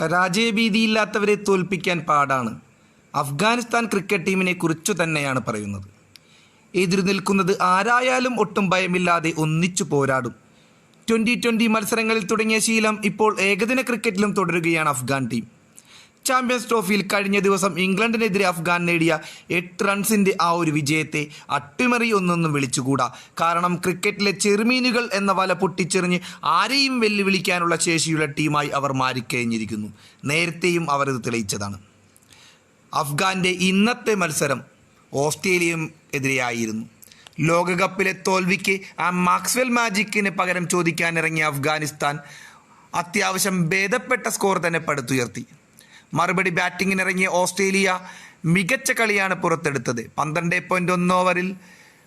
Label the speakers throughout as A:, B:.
A: പരാജയഭീതിയില്ലാത്തവരെ തോൽപ്പിക്കാൻ പാടാണ്. അഫ്ഗാനിസ്ഥാൻ ക്രിക്കറ്റ് ടീമിനെ കുറിച്ചു തന്നെയാണ് പറയുന്നത്. എതിരു നിൽക്കുന്നത് ആരായാലും ഒട്ടും ഭയമില്ലാതെ ഒന്നിച്ചു പോരാടും. ട്വന്റി ട്വന്റി മത്സരങ്ങളിൽ തുടങ്ങിയ ശീലം ഇപ്പോൾ ഏകദിന ക്രിക്കറ്റിലും തുടരുകയാണ് അഫ്ഗാൻ ടീം. ചാമ്പ്യൻസ് ട്രോഫിയിൽ കഴിഞ്ഞ ദിവസം ഇംഗ്ലണ്ടിനെതിരെ അഫ്ഗാൻ നേടിയ എട്ട് റൺസിന്റെ ആ ഒരു വിജയത്തെ അട്ടിമറി ഒന്നൊന്നും വിളിച്ചുകൂടാ. കാരണം ക്രിക്കറ്റിലെ ചെറുമീനുകൾ എന്ന വല പൊട്ടിച്ചെറിഞ്ഞ് ആരെയും വെല്ലുവിളിക്കാനുള്ള ശേഷിയുള്ള ടീമായി അവർ മാറിക്കഴിഞ്ഞിരിക്കുന്നു. നേരത്തെയും അവരത് തെളിയിച്ചതാണ്. അഫ്ഗാന്റെ ഇന്നത്തെ മത്സരം ഓസ്ട്രേലിയയും എതിരെയായിരുന്നു. ലോകകപ്പിലെ തോൽവിക്ക് ആ മാക്സ്വെൽ മാജിക്കിന് പകരം ചോദിക്കാനിറങ്ങിയ അഫ്ഗാനിസ്ഥാൻ അത്യാവശ്യം ഭേദപ്പെട്ട സ്കോർ തന്നെ പടുത്തുയർത്തി. മറുപടി ബാറ്റിങ്ങിനിറങ്ങിയ ഓസ്ട്രേലിയ മികച്ച കളിയാണ് പുറത്തെടുത്തത്. പന്ത്രണ്ട് പോയിന്റ് ഒന്ന് ഓവറിൽ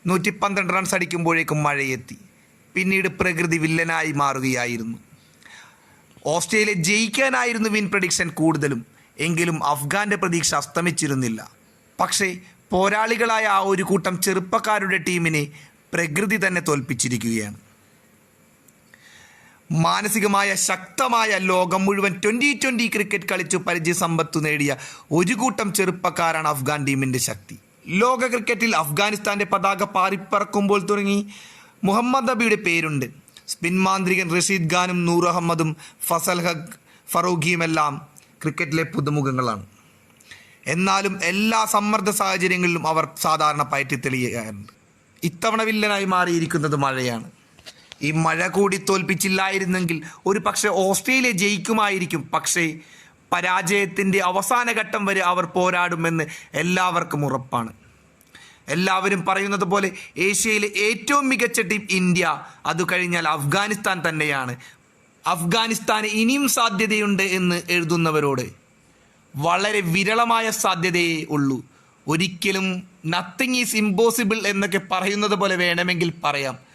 A: നൂറ്റി പന്ത്രണ്ട് റൺസ് അടിക്കുമ്പോഴേക്കും മഴയെത്തി. പിന്നീട് പ്രകൃതി വില്ലനായി മാറുകയായിരുന്നു. ഓസ്ട്രേലിയ ജയിക്കാനായിരുന്നു വിൻ പ്രഡിക്ഷൻ കൂടുതലും. എങ്കിലും അഫ്ഗാന്റെ പ്രതീക്ഷ അസ്തമിച്ചിരുന്നില്ല. പക്ഷേ പോരാളികളായ ആ ഒരു കൂട്ടം ചെറുപ്പക്കാരുടെ ടീമിനെ പ്രകൃതി തന്നെ തോൽപ്പിച്ചിരിക്കുകയാണ്. മാനസികമായ ശക്തമായ ലോകം മുഴുവൻ ട്വന്റി ട്വന്റി ക്രിക്കറ്റ് കളിച്ചു പരിചയസമ്പത്തു നേടിയ ഒരു കൂട്ടം ചെറുപ്പക്കാരാണ് അഫ്ഗാൻ ടീമിന്റെ ശക്തി. ലോക ക്രിക്കറ്റിൽ അഫ്ഗാനിസ്ഥാന്റെ പതാക പാറിപ്പറക്കുമ്പോൾ തുടങ്ങി മുഹമ്മദ് നബിയുടെ പേരുണ്ട്. സ്പിൻ മാന്ത്രികൻ റഷീദ് ഖാനും നൂർ അഹമ്മദും ഫസൽ ഹഖ് ഫറൂഖിയുമെല്ലാം ക്രിക്കറ്റിലെ പുതുമുഖങ്ങളാണ്. എന്നാലും എല്ലാ സമ്മർദ്ദ സാഹചര്യങ്ങളിലും അവർ സാധാരണ പയറ്റി തെളിയാറുണ്ട് ഇത്തവണ വില്ലനായി മാറിയിരിക്കുന്നത് മഴയാണ്. ഈ മഴ കൂടി തോൽപ്പിച്ചില്ലായിരുന്നെങ്കിൽ ഒരു പക്ഷേ ഓസ്ട്രേലിയ ജയിക്കുമായിരിക്കും. പക്ഷേ പരാജയത്തിന്റെ അവസാന ഘട്ടം വരെ അവർ പോരാടുമെന്ന് എല്ലാവർക്കും ഉറപ്പാണ്. എല്ലാവരും പറയുന്നത് പോലെ ഏഷ്യയിലെ ഏറ്റവും മികച്ച ടീം ഇന്ത്യ. അത് കഴിഞ്ഞാൽ അഫ്ഗാനിസ്ഥാൻ തന്നെയാണ്. അഫ്ഗാനിസ്ഥാന് ഇനിയും സാധ്യതയുണ്ട് എന്ന് എഴുതുന്നവരോട് വളരെ വിരളമായ സാധ്യതയേ ഉള്ളൂ. ഒരിക്കലും നത്തിങ് ഈസ് ഇമ്പോസിബിൾ എന്നൊക്കെ പറയുന്നത് പോലെ വേണമെങ്കിൽ പറയാം.